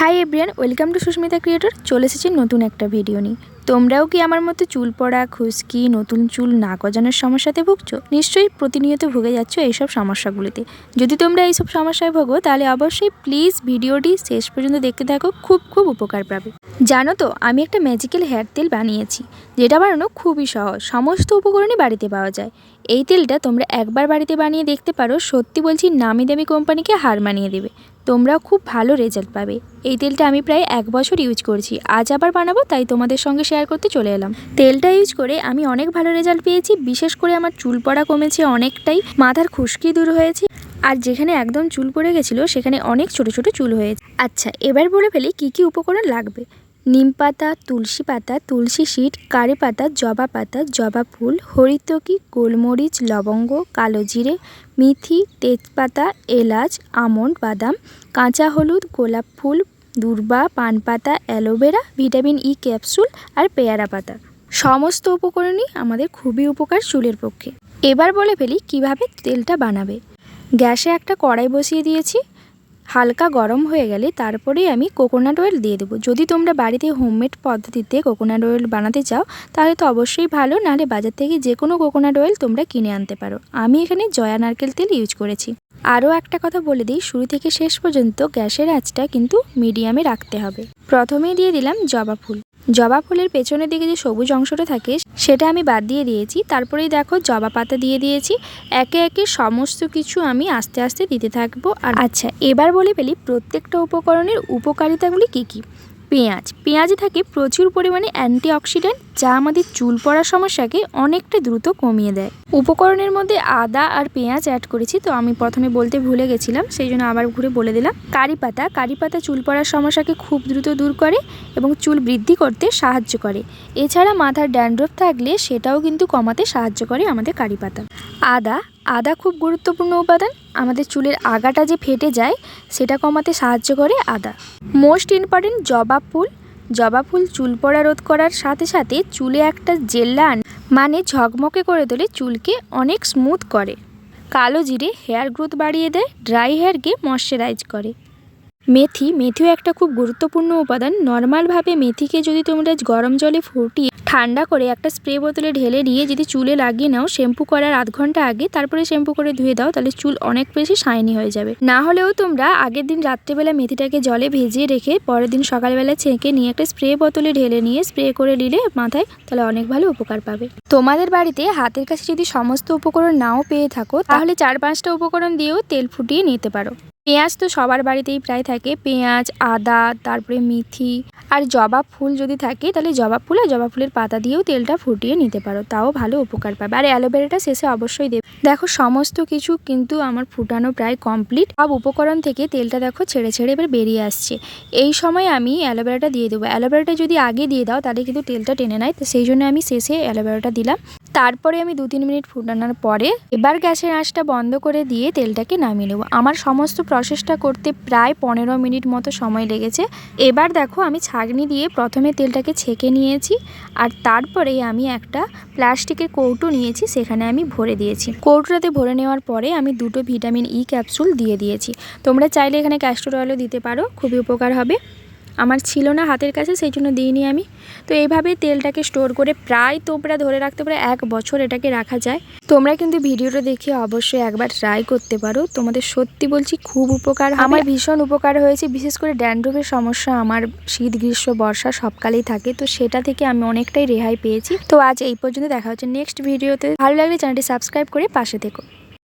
Hi everyone, welcome to Susmita creator. চলে এসেছি নতুন একটা ভিডিও নিয়ে। তোমরাও কি আমার মতো চুল পড়া, খুশকি, নতুন চুল না গজানোর সমস্যাতে ভুগছো? নিশ্চয়ই প্রতিনিয়ত ভুগে যাচ্ছ এইসব সমস্যাগুলিতে। যদি তোমরা এইসব সমস্যায় ভোগো, তাহলে অবশ্যই প্লিজ ভিডিওটি শেষ পর্যন্ত দেখতে থাকো, খুব খুব উপকার পাবে। জানো তো, আমি একটা ম্যাজিক্যাল হেয়ার তেল বানিয়েছি, যেটা বানানো খুবই সহজ। সমস্ত উপকরণই বাড়িতে পাওয়া যায়। এই তেলটা তোমরা একবার বাড়িতে বানিয়ে দেখতে পারো, সত্যি বলছি নামি দামি কোম্পানিকে হার মানিয়ে দেবে। তোমরাও খুব ভালো রেজাল্ট পাবে। এই তেলটা আমি প্রায় এক বছর ইউজ করছি। আজ আবার বানাবো, তাই তোমাদের সঙ্গে শেয়ার করতে চলে এলাম। তেলটা ইউজ করে আমি অনেক ভালো রেজাল্ট পেয়েছি, বিশেষ করে আমার চুল পড়া কমেছে অনেকটাই, মাথার খুশকি দূর হয়েছে, আর যেখানে একদম চুল পড়ে গেছিল, সেখানে অনেক ছোট ছোট চুল হয়েছে। আচ্ছা এবার বলে ফেলি কি কি উপকরণ লাগবে। নিম পাতা তুলসী পাতা, তুলসী শিট কারি পাতা, জবা পাতা, জবা ফুল, হরিতকি, গোলমরিচ, লবঙ্গ, কালো জিরে, মিথি, তেজপাতা, এলাচ, আমন্ড, বাদাম, কাঁচা হলুদ, গোলাপ ফুল, দূর্বা পান পাতা aloe vera, vitamin E capsule আর পেয়ারা পাতা। সমস্ত উপকরণই আমাদের খুবই উপকার চুলের পক্ষে। এবার বলে ফেলি কীভাবে তেলটা বানাবে। গ্যাসে একটা কড়াই বসিয়ে দিয়েছি। হালকা গরম হয়ে গেলে তারপরেই আমি কোকোনাট অয়েল দিয়ে দেবো। যদি তোমরা বাড়িতে হোমমেড পদ্ধতিতে কোকোনাট অয়েল বানাতে চাও, তাহলে তো অবশ্যই ভালো, নাহলে বাজার থেকে যে কোনো কোকোনাট অয়েল তোমরা কিনে আনতে পারো। আমি এখানে জয়া নারকেল তেল ইউজ করেছি। আরও একটা কথা বলে দিই, শুরু থেকে শেষ পর্যন্ত গ্যাসের আঁচটা কিন্তু মিডিয়ামে রাখতে হবে। প্রথমেই দিয়ে দিলাম জবা ফুল। জবা ফুলের পেছনের দিকে যে সবুজ অংশটা থাকে, সেটা আমি বাদ দিয়ে দিয়েছি। তারপরেই দেখো, জবা পাতা দিয়ে দিয়েছি। একে একে সমস্ত কিছু আমি আস্তে আস্তে দিতে থাকব। আর আচ্ছা এবার বলে ফেলি, প্রত্যেকটা উপকরণের উপকারিতাগুলি কী কী? পেঁয়াজ। পেঁয়াজে থাকে প্রচুর পরিমাণে অ্যান্টিঅক্সিডেন্ট, যা আমাদের চুল পড়ার সমস্যাকে অনেকটা দ্রুত কমিয়ে দেয়। উপকরণের মধ্যে আদা আর পেঁয়াজ অ্যাড করেছি, তো আমি প্রথমে বলতে ভুলে গেছিলাম সেই জন্য আবার ঘুরে বলে দিলাম। কারি পাতা। কারি পাতা চুল পড়ার সমস্যাকে খুব দ্রুত দূর করে এবং চুল বৃদ্ধি করতে সাহায্য করে। এছাড়া মাথার ড্যান্ড্রফ থাকলে সেটাও কিন্তু কমাতে সাহায্য করে আমাদের কারি পাতা। আদা আদা খুব গুরুত্বপূর্ণ উপাদান। আমাদের চুলের আগাটা যে ফেটে যায়, সেটা কমাতে সাহায্য করে আদা। মোস্ট ইম্পর্টেন্ট জবা ফুল। জবা ফুল চুল পড়া রোধ করার সাথে সাথে চুলে একটা জেল্লান মানে ঝকমকে করে তোলে চুলকে অনেক স্মুথ করে। কালো জিরে হেয়ার গ্রোথ বাড়িয়ে দেয় ড্রাই হেয়ারকে ময়শ্চারাইজ করে। মেথি, মেথিও একটা খুব গুরুত্বপূর্ণ উপাদান। নর্মালভাবে মেথিকে যদি তোমরা গরম জলে ফুটিয়ে ঠান্ডা করে একটা স্প্রে বোতলে ঢেলে নিয়ে যদি চুলে লাগিয়ে নাও, শ্যাম্পু করার আধ ঘণ্টা আগে তারপরে শ্যাম্পু করে ধুয়ে দাও, তাহলে চুল অনেক বেশি শাইনি হয়ে যাবে। না হলেও তোমরা আগের দিন রাত্রেবেলা মেথিটাকে জলে ভেজিয়ে রেখে পরের দিন সকালবেলা ছেঁকে নিয়ে একটা স্প্রে বোতলে ঢেলে নিয়ে স্প্রে করে নিলে মাথায় তাহলে অনেক ভালো উপকার পাবে। তোমাদের বাড়িতে হাতের কাছে যদি সমস্ত উপকরণ নাও পেয়ে থাকো, তাহলে চার পাঁচটা উপকরণ দিয়েও তেল ফুটিয়ে নিতে পারো। পেঁয়াজ তো সবার বাড়িতেই প্রায় থাকে। পেঁয়াজ, আদা, তারপরে মিথি আর জবা ফুল যদি থাকে তাহলে জবা ফুল আর জবা ফুলের পাতা দিয়েও তেলটা ফুটিয়ে নিতে পারো, তাও ভালো উপকার পাবে। আর অ্যালোভেরাটা শেষে অবশ্যই দেবে। দেখো সমস্ত কিছু কিন্তু আমার ফুটানো প্রায় কমপ্লিট সব উপকরণ থেকে তেলটা দেখো ছেড়ে ছেড়ে এবার বেরিয়ে আসছে। এই সময় আমি অ্যালোভেরাটা দিয়ে দেবো। অ্যালোভেরাটা যদি আগে দিয়ে দাও তাহলে কিন্তু তেলটা টেনে নেয়। তো সেই জন্য আমি শেষে অ্যালোভেরাটা দিলাম। তারপরে আমি দু তিন মিনিট ফুটানোর পরে এবার গ্যাসের আঁচটা বন্ধ করে দিয়ে তেলটাকে নামিয়ে নেব। আমার সমস্ত প্রসেসটা করতে প্রায় পনেরো মিনিট মতো সময় লেগেছে। এবার দেখো আমি ছাগনি দিয়ে প্রথমে তেলটাকে ছেঁকে নিয়েছি আর তারপরে আমি একটা প্লাস্টিকের কৌটো নিয়েছি, সেখানে আমি ভরে দিয়েছি। কৌটোটাতে ভরে নেওয়ার পরে আমি দুটো ভিটামিন ই ক্যাপসুল দিয়ে দিয়েছি। তোমরা চাইলে এখানে ক্যাস্টর অয়েলও দিতে পারো, খুবই উপকার হবে। আমার ছিল না হাতের কাছে, সেই জন্য দিইনি আমি। তো এইভাবে তেলটাকে স্টোর করে প্রায় তোমরা ধরে রাখতে পারো, এক বছর এটাকে রাখা যায়। তোমরা কিন্তু ভিডিওটা দেখে অবশ্যই একবার ট্রাই করতে পারো। তোমাদের সত্যি বলছি খুব উপকার আমার ভীষণ উপকার হয়েছে, বিশেষ করে ড্যান্ড্রফের সমস্যা, আমার শীত, গ্রীষ্ম, বর্ষা সবকালেই থাকে, তো সেটা থেকে আমি অনেকটাই রেহাই পেয়েছি। তো আজ এই পর্যন্ত দেখা হচ্ছে নেক্সট ভিডিওতে ভালো লাগলে চ্যানেলটি সাবস্ক্রাইব করে পাশে থেকো।